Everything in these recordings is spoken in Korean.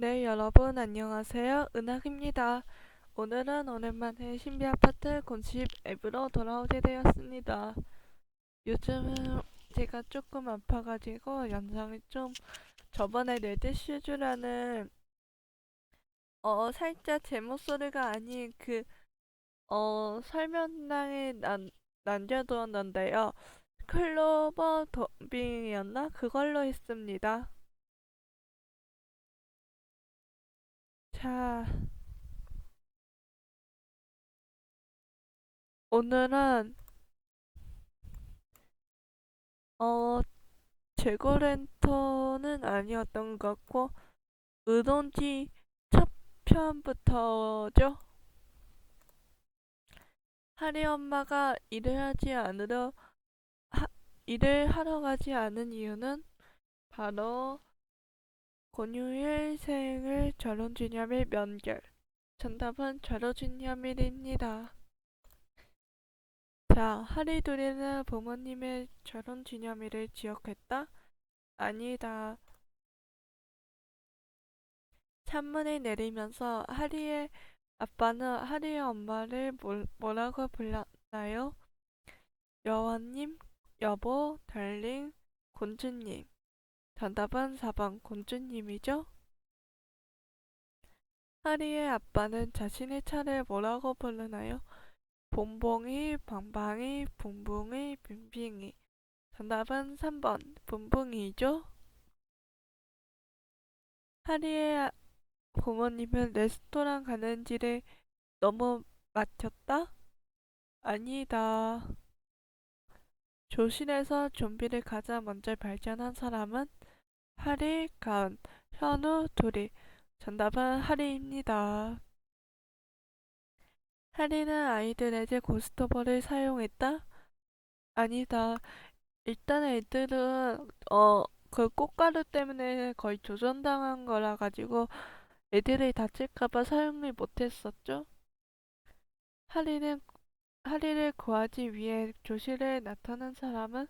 네, 여러분 안녕하세요. 은학입니다. 오늘은 오랜만에 신비 아파트 곤십 앱으로 돌아오게 되었습니다. 요즘은 제가 조금 아파가지고 영상을 좀 저번에 레드슈즈라는 어 살짝 제 목소리가 아닌 그 어 설명란에 난 남겨두었는데요. 클로버 더빙이었나? 그걸로 했습니다. 자, 오늘은 어 재고 렌터는 아니었던 것 같고 의논지 첫 편부터죠. 하리 엄마가 일을 하지 않으러 하, 일을 하러 가지 않은 이유는 바로 권유일 생일 결혼기념일 면결. 정답은 결혼기념일입니다. 자, 하리두리는 부모님의 결혼기념일을 기억했다? 아니다. 찬문을 내리면서 하리의 아빠는 하리의 엄마를 뭘, 뭐라고 불렀나요? 여원님, 여보, 달링, 곤주님. 정답은 4번 곤주님이죠? 하리의 아빠는 자신의 차를 뭐라고 부르나요? 봉봉이, 방방이, 붕붕이, 빙빙이. 정답은 3번 붕붕이죠? 하리의 아- 부모님은 레스토랑 가는 길에 너무 막혔다? 아니다. 조실에서 좀비를 가장 먼저 발견한 사람은 하리, 가은, 현우, 둘이. 정답은 하리입니다. 하리는 아이들에게 고스톱을 사용했다? 아니다. 일단 애들은 어 그 꽃가루 때문에 거의 조전당한 거라 가지고 애들이 다칠까봐 사용을 못했었죠. 하리는 하리를 구하기 위해 교실에 나타난 사람은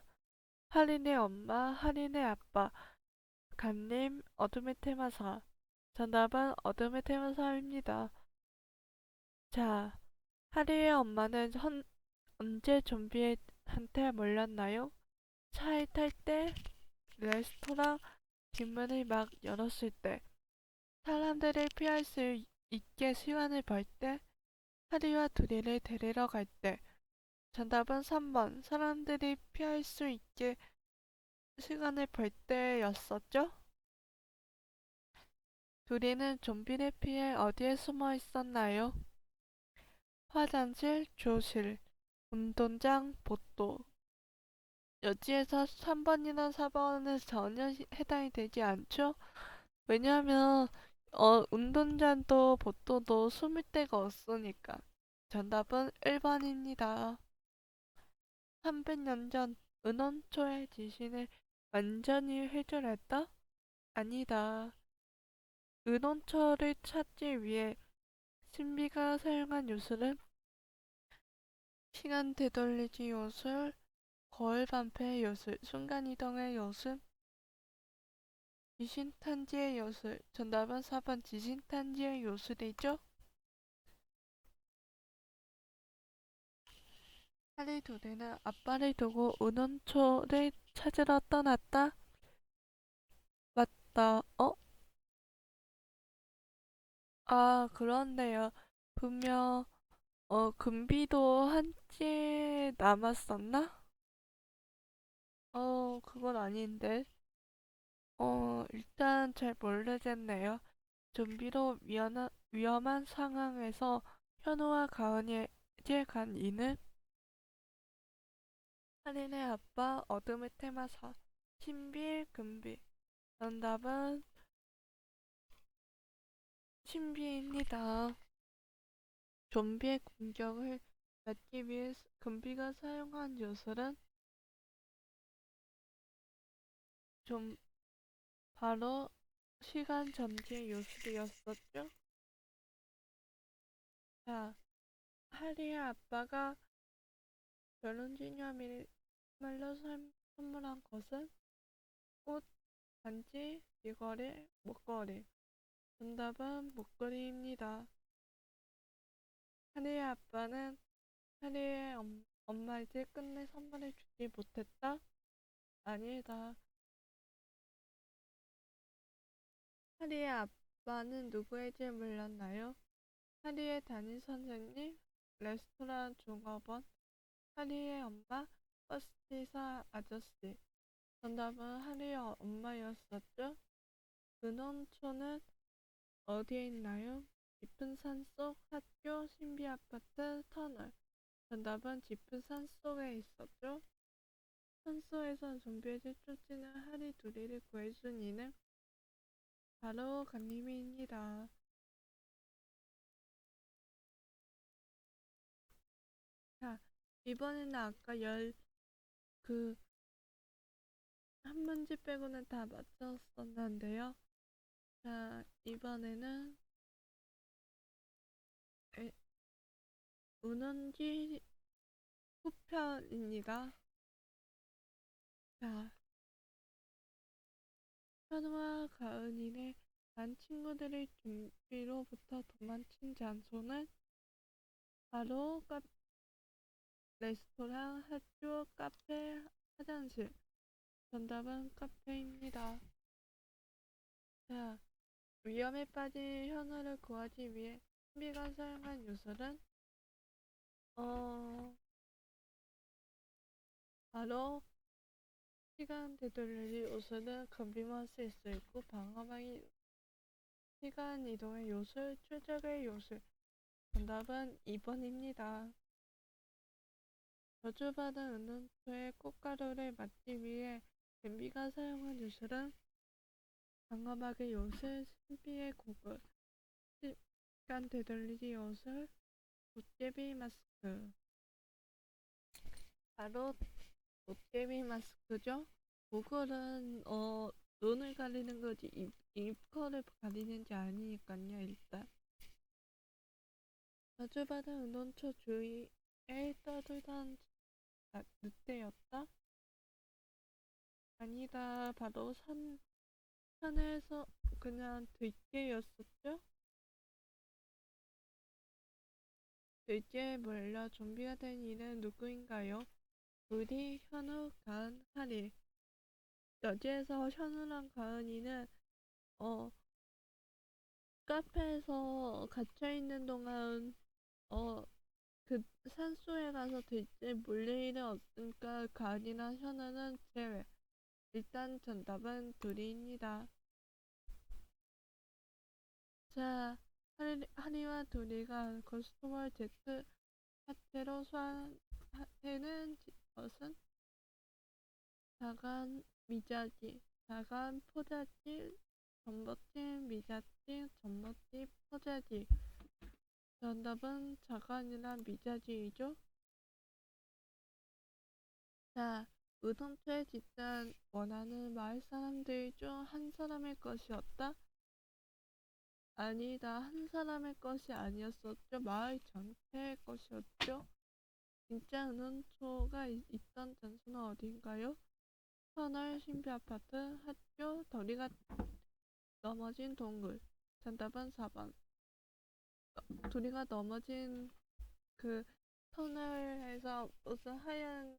하린의 엄마, 하린의 아빠, 간님, 어둠의 테마사. 정답은 어둠의 테마사입니다. 자, 하리의 엄마는 헌, 언제 좀비한테 몰렸나요? 차에 탈 때, 레스토랑 뒷문을 막 열었을 때, 사람들을 피할 수 있게 시간을 벌 때, 하리와 두리를 데리러 갈 때. 정답은 3번. 사람들이 피할 수 있게 시간을 벌 때였었죠? 두리는 좀비를 피해 어디에 숨어 있었나요? 화장실, 교실, 운동장, 복도. 여기에서 3번이나 4번은 전혀 시- 해당이 되지 않죠? 왜냐하면 어, 운동장도 복도도 숨을 데가 없으니까. 정답은 1번입니다. 300년 전 은원초의 지신을 완전히 해결했다? 아니다. 은원초를 찾기 위해 신비가 사용한 요술은 시간 되돌리기 요술, 거울 반패 요술, 순간이동의 요술, 지신탄지의 요술. 정답은 4번 지신탄지의 요술이죠? 하리 두리는 아빠를 두고 은원초를 찾으러 떠났다? 맞다. 어? 아, 그렇네요. 분명, 어, 금비도 한지 남았었나? 어, 그건 아닌데. 어, 일단 잘 모르겠네요. 좀비로 위험한, 위험한 상황에서 현우와 가은이에게 간 이는 할인의 아빠 어둠의 테마사 신비 금비 정답은 신비입니다. 좀비의 공격을 막기 위해 금비가 사용한 요술은 좀 바로 시간 전기의 요술이었었죠. 자, 하리의 아빠가 결혼기념일을 선- 선물한 것은 꽃, 반지, 귀걸이, 목걸이. 정답은 목걸이입니다. 하리의 아빠는 하리의 엄, 엄마에게 끝내 선물을 주지 못했다? 아니다. 하리의 아빠는 누구에게 물렸나요? 하리의 담임 선생님, 레스토랑 종업원, 하리의 엄마, 버스기사 아저씨. 정답은 하리의 엄마였었죠? 은원초는 어디에 있나요? 깊은 산 속 학교 신비 아파트 터널. 정답은 깊은 산 속에 있었죠? 산속에서 좀비에게 쫓기는 하리 둘이를 구해준 이는 바로 간님이입니다. 이번에는 아까 열, 그, 한 문제 빼고는 다 맞췄었는데요. 자, 이번에는 에, 운원기 후편입니다. 자, 현우와 가은이네 반 친구들의 준비로부터 도망친 장소는 바로 카, 레스토랑, 학교, 카페, 화장실. 정답은 카페입니다. 자, 위험에 빠진 현우를 구하기 위해 신비가 사용한 요술은 어 바로 시간 되돌리기 요술은 금비만 쓸 수 있고 방어막이 시간 이동의 요술, 추적의 요술. 정답은 2번입니다. 저주받은 은둔초의 꽃가루를 막기 위해 뱀비가 사용한 요술은 방어막의 요술, 신비의 고글, 시간 되돌리기 요술, 도깨비 마스크. 바로 도깨비 마스크죠. 고글은 어 눈을 가리는 거지 입, 입코를 가리는 게 아니니까요 일단. 저주받은 은둔초 주위에 떠들던 아, 늑대였다? 아니다. 바로 산, 산에서 그냥 들개였었죠? 들개에 몰려 좀비가 된 이는 누구인가요? 우리 현우, 가은, 하리. 여기에서 현우랑 가은이는 어 카페에서 갇혀 있는 동안 어 그 산소에 가서 물릴 일은 없으니까 가은이랑 현우는 제외. 일단 정답은 둘이입니다. 자, 하리, 하리와 둘이가 코스트월 제트 하트로 소환해는 것은 작은 미자지, 작은 포자지, 전버팀 미자지, 전버팀 포자지. 정답은 자간이란 미자지이죠? 자, 우선초에 진짜 원하는 마을 사람들 중 한 사람의 것이었다? 아니다, 한 사람의 것이 아니었었죠. 마을 전체의 것이었죠. 진짜 은원초가 있던 장소는 어딘가요? 터널, 신비 아파트, 학교, 더리가 넘어진 동굴. 정답은 4번. 둘이가 넘어진 그 터널에서 무슨 하얀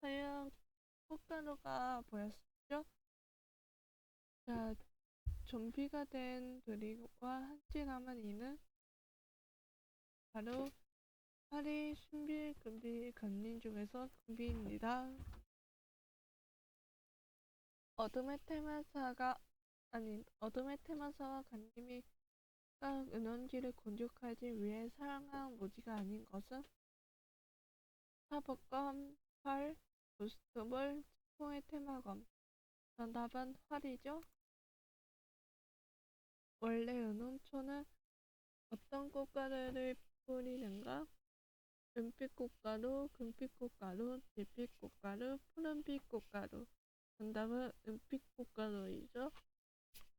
하얀 꽃가루가 보였었죠? 자, 좀비가 된 둘이와 한치 남은 이는 바로 파리 신비 금비 간님 중에서 금비입니다. 어둠의 테마사가 아니 어둠의 테마사와 간님이 각 은원지를 공격하기 위해 사용한 무기가 아닌 것은 사법검, 활, 부스트볼, 치통의 테마검. 정답은 활이죠. 원래 은원초는 어떤 꽃가루를 뿌리는가? 은빛 꽃가루, 금빛 꽃가루, 빛빛 꽃가루, 푸른빛 꽃가루. 정답은 은빛 꽃가루이죠.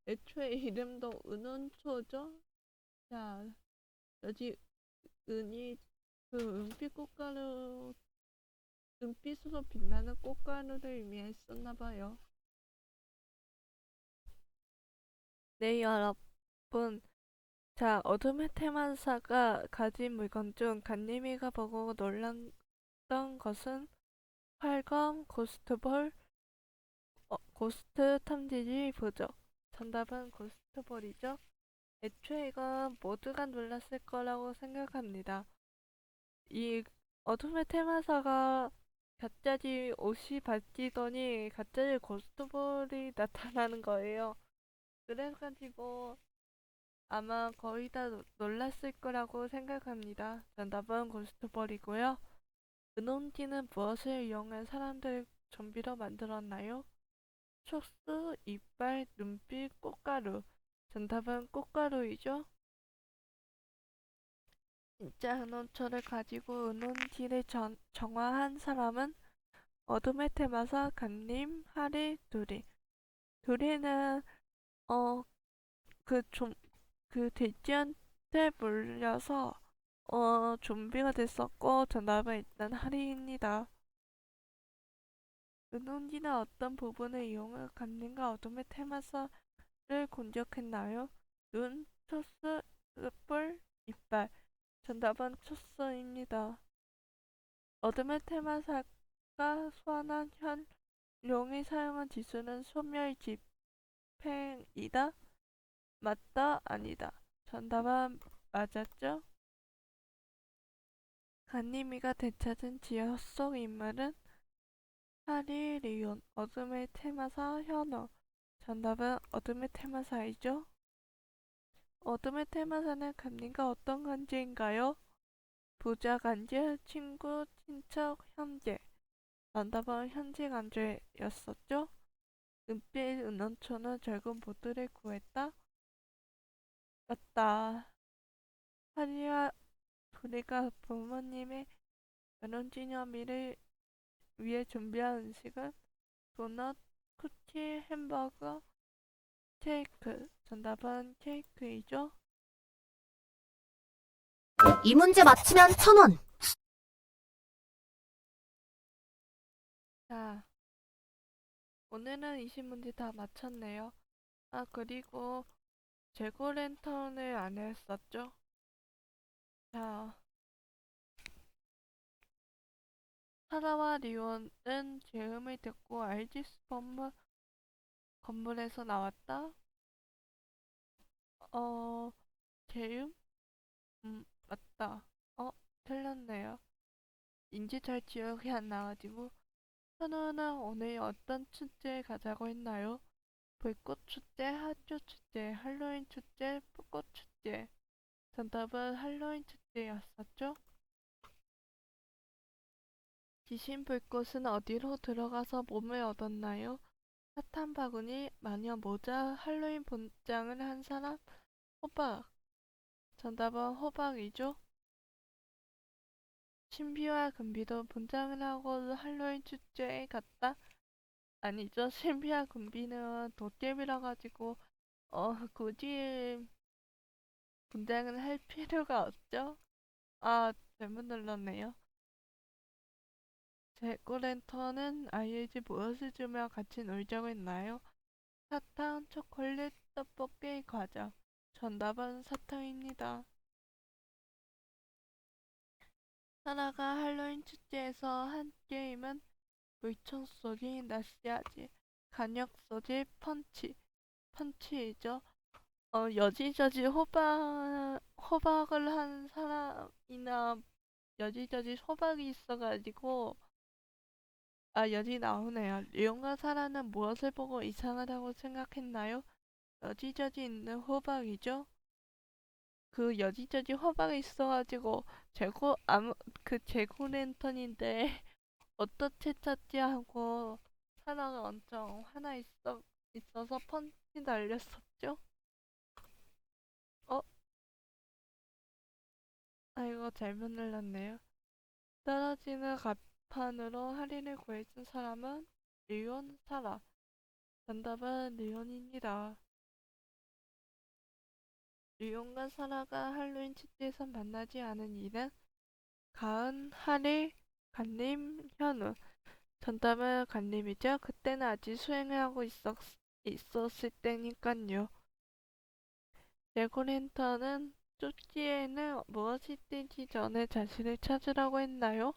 애초에 이름도 은원초죠. 자, 여기 은이 그 은빛 꽃가루, 은빛으로 빛나는 꽃가루를 의미했었나 봐요. 네, 여러분. 분. 자, 어둠의 테마사가 가진 물건 중 간님이가 보고 놀랐던 것은 활검, 고스트볼, 어, 고스트 탐지지 부적. 정답은 고스트볼이죠. 애초에 이건 모두가 놀랐을 거라고 생각합니다. 이 어둠의 테마사가 갑자기 옷이 바뀌더니 갑자기 고스트볼이 나타나는 거예요. 그래가지고 아마 거의 다 노- 놀랐을 거라고 생각합니다. 정답은 고스트볼이고요. 은혼기는 무엇을 이용해 사람들을 좀비로 만들었나요? 촉수, 이빨, 눈빛, 꽃가루. 정답은 꽃가루이죠. 진짜 은혼초를 가지고 은혼기를 전, 정화한 사람은 어둠의 테마사 간님, 하리, 두리. 두리는 어그 좀그 돼지한테 물려서 어 좀비가 됐었고 정답은 일단 하리입니다. 은혼기는 어떤 부분을 이용해 간님과 어둠의 테마사 를 공격했나요? 눈, 초스, 뿔, 이빨. 정답은 초스입니다. 어둠의 테마사가 소환한 현 용이 사용한 지수는 소멸 집행이다. 맞다, 아니다. 정답은 맞았죠? 간님이가 되찾은 지하 속 인물은 하리, 리온, 어둠의 테마사, 현우. 정답은 어둠의 테마사이죠? 어둠의 테마사는 간님과 어떤 관계인가요? 부자 관계, 친구, 친척, 형제. 정답은 현재 관계였었죠? 은빛 은원초는 결국 모두를 구했다? 맞다. 하리와 도리가 부모님의 결혼기념일을 위해 준비한 음식은 도넛, 쿠키, 햄버거, 케이크. 정답은 케이크이죠? 이 문제 맞히면 천 원. 자, 오늘은 20문제 다 맞췄네요. 아, 그리고 재고 랜턴을 안 했었죠? 자, 사라와 리온은 제음을 듣고 알지스 건물, 건물에서 나왔다? 어, 제음? 음, 맞다. 어, 틀렸네요. 인지 잘 기억이 안 나가지고. 현우는 오늘 어떤 축제에 가자고 했나요? 불꽃 축제, 학교 축제, 할로윈 축제, 벚꽃 축제. 정답은 할로윈 축제였었죠? 귀신 불꽃은 어디로 들어가서 몸을 얻었나요? 사탄 바구니, 마녀 모자, 할로윈 본장을 한 사람, 호박. 정답은 호박이죠? 신비와 금비도 분장을 하고 할로윈 축제에 갔다? 아니죠. 신비와 금비는 도깨비라 가지고 어 굳이 분장을 할 필요가 없죠. 아 잘못 눌렀네요. 제꼬렌터는 아이에게 무엇을 주며 같이 놀자고 했나요? 사탕, 초콜릿, 떡볶이, 과자. 정답은 사탕입니다. 사라가 할로윈 축제에서 한 게임은 물총 쏘기, 낚시하기, 간역 쏘기, 펀치. 펀치이죠. 어, 여지저지 호박, 호박을 한 사람이나 여지저지 호박이 있어가지고, 아, 여기 나오네요. 리온과 사라는 무엇을 보고 이상하다고 생각했나요? 여지저지 있는 호박이죠. 그 여지저지 호박이 있어가지고 재고 아무 그 재고 랜턴인데 어떻게 찾지 하고 사라가 엄청 화나 있어 있어서 펀치 날렸었죠. 어? 아이고 잘못 눌렀네요. 떨어지는 갑 판으로 할인을 구해준 사람은 리온 사라. 정답은 리온입니다. 리온과 사라가 할로윈 축제에서 만나지 않은 이는 가은, 하리, 간님, 현우. 정답은 간님이죠. 그때는 아직 수행을 하고 있었, 있었을 때니깐요. 제고렌터는 쪽지에는 무엇이 뜨기 전에 자신을 찾으라고 했나요?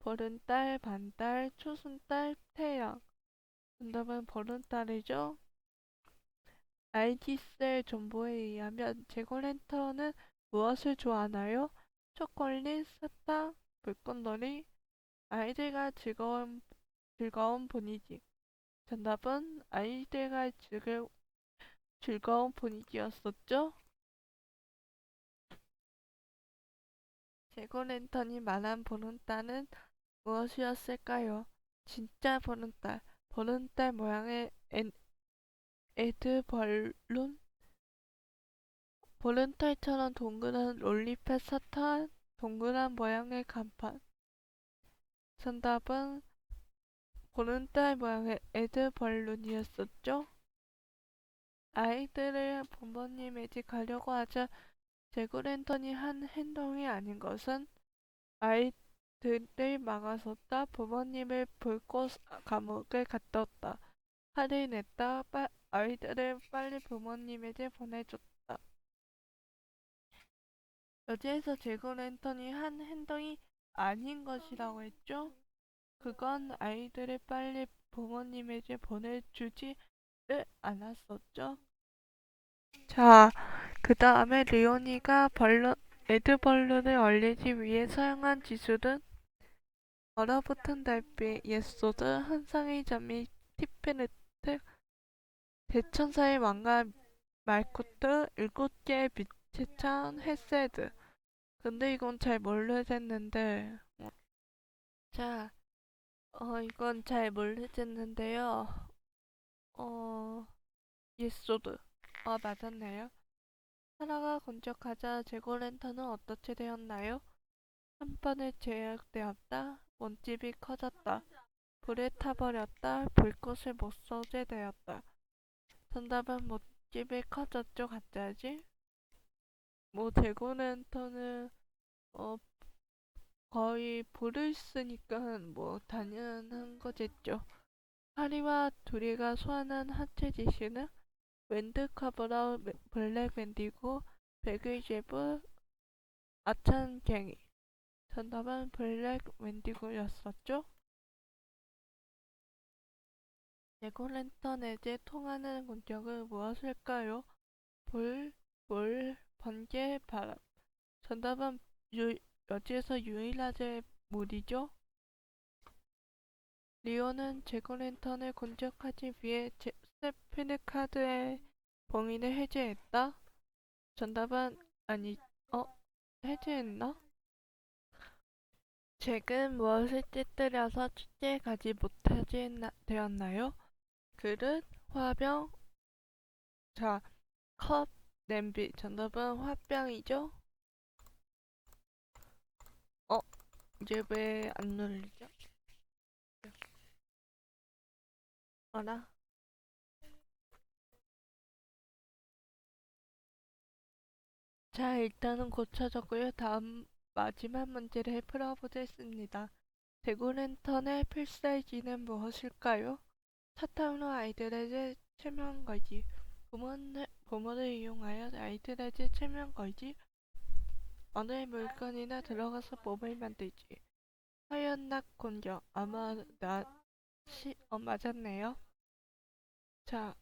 보름달, 반달, 초승달, 태양. 정답은 보름달이죠? 알기셀 정보에 의하면 제고렌터는 무엇을 좋아하나요? 초콜릿, 사탕, 불꽃놀이, 아이들과 즐거운, 즐거운 분위기. 정답은 아이들과 즐거, 즐거운 분위기였었죠? 제고랜턴이 말한 보름달은 무엇이었을까요? 진짜 보름달, 보름달 모양의 엔, 에드벌룬? 보름달처럼 동그란 롤리펫 사탕, 동그란 모양의 간판. 정답은 보름달 모양의 에드벌룬이었었죠? 아이들을 부모님의 집 가려고 하자 제구랜턴이 한 행동이 아닌 것은 아이 들을 막아섰다 부모님을 불꽃 감옥에 갔다 화를 냈다 빠, 아이들을 빨리 부모님의 집 보내줬다 여기에서 제구랜턴이 한 행동이 아닌 것이라고 했죠? 그건 아이들을 빨리 부모님의 집 보내주지를 않았었죠? 자, 그 다음에 리오니가 벌룬, 에드벌룬을 얼리기 위해 사용한 기술은 얼어붙은 달빛, 예소드, 한상의 잠이, 티페르트, 대천사의 왕가, 말코트, 일곱 개의 빛의 창, 헤세드. 근데 이건 잘 모르겠는데. 자, 어, 이건 잘 모르겠는데요. 어, 예소드. 아, 맞았네요. 하나가 건축하자 제고랜턴은 어떻게 되었나요? 한 번에 제약되었다. 원집이 커졌다. 불에 타버렸다. 불꽃을 못 쏘게 되었다. 정답은 못집이 커졌죠, 갑자기? 뭐 제고랜턴은 어 거의 불을 쓰니까 뭐 당연한 거겠죠. 하리와 둘이가 소환한 하체 지시는 웬드 카브라 블랙 웬디고 베글제브 아찬갱이 정답은 블랙 웬디고였었죠? 제고랜턴에게 통하는 공격은 무엇일까요? 불, 물, 번개, 바람 정답은 유, 여기에서 유일하게 물이죠? 리오는 제고랜턴을 공격하기 위해 제, 스피드 카드의 봉인을 해제했다? 정답은 아니, 어? 해제했나? 잭은 무엇을 찌뜨려서 축제에 가지 못하게 되었나요? 그릇, 화병, 자, 컵, 냄비. 정답은 화병이죠? 어? 이제 왜 안 눌리죠? 어라? 자, 일단은 고쳐졌고요. 다음 마지막 문제를 풀어보겠습니다. 대구 랜턴의 필살기는 무엇일까요? 사탕으로 아이들에게 체면 걸기. 부모를, 부모를 이용하여 아이들에게 체면 걸기. 어느 물건이나 들어가서 몸을 만들기. 화연낙 공격. 아마 나, 시, 어, 맞았네요. 자,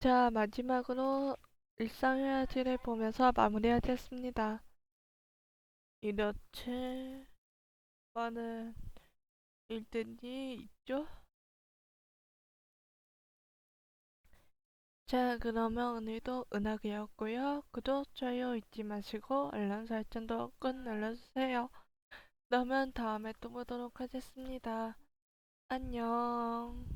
자, 마지막으로 일상회화지를 보면서 마무리하겠습니다. 이렇게 많은 일들이 있죠? 자, 그러면 오늘도 은하계였고요. 구독, 좋아요 잊지 마시고 알람 설정도 꼭 눌러주세요. 그러면 다음에 또 보도록 하겠습니다. 안녕.